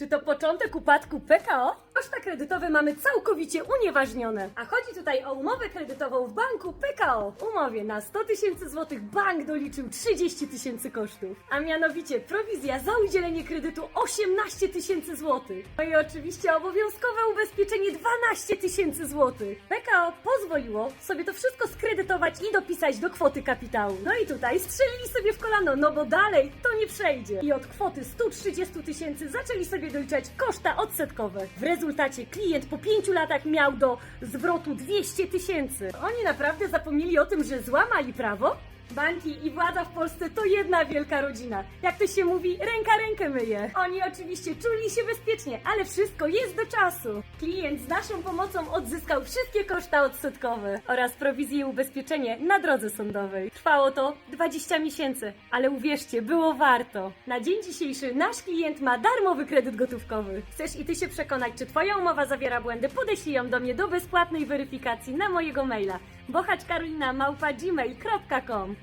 Czy to początek upadku PKO? Koszta kredytowe mamy całkowicie unieważnione. A chodzi tutaj o umowę kredytową w banku PKO. Umowie na 100 tysięcy złotych bank doliczył 30 tysięcy kosztów. A mianowicie prowizja za udzielenie kredytu 18 tysięcy złotych. No i oczywiście obowiązkowe ubezpieczenie 12 tysięcy złotych. PKO pozwoliło sobie to wszystko skredytować i dopisać do kwoty kapitału. No i tutaj strzelili sobie w kolano, no bo dalej to nie przejdzie. I od kwoty 130 tysięcy zaczęli sobie doliczać koszta odsetkowe. W rezultacie klient po 5 latach miał do zwrotu 200 tysięcy. Oni naprawdę zapomnieli o tym, że złamali prawo? Banki i władza w Polsce to jedna wielka rodzina. Jak to się mówi, ręka rękę myje. Oni oczywiście czuli się bezpiecznie, ale wszystko jest do czasu. Klient z naszą pomocą odzyskał wszystkie koszta odsetkowe oraz prowizję ubezpieczenie na drodze sądowej. Trwało to 20 miesięcy, ale uwierzcie, było warto. Na dzień dzisiejszy nasz klient ma darmowy kredyt gotówkowy. Chcesz i ty się przekonać, czy twoja umowa zawiera błędy? Podeślij ją do mnie do bezpłatnej weryfikacji na mojego maila bochaćkarolina.gmail.com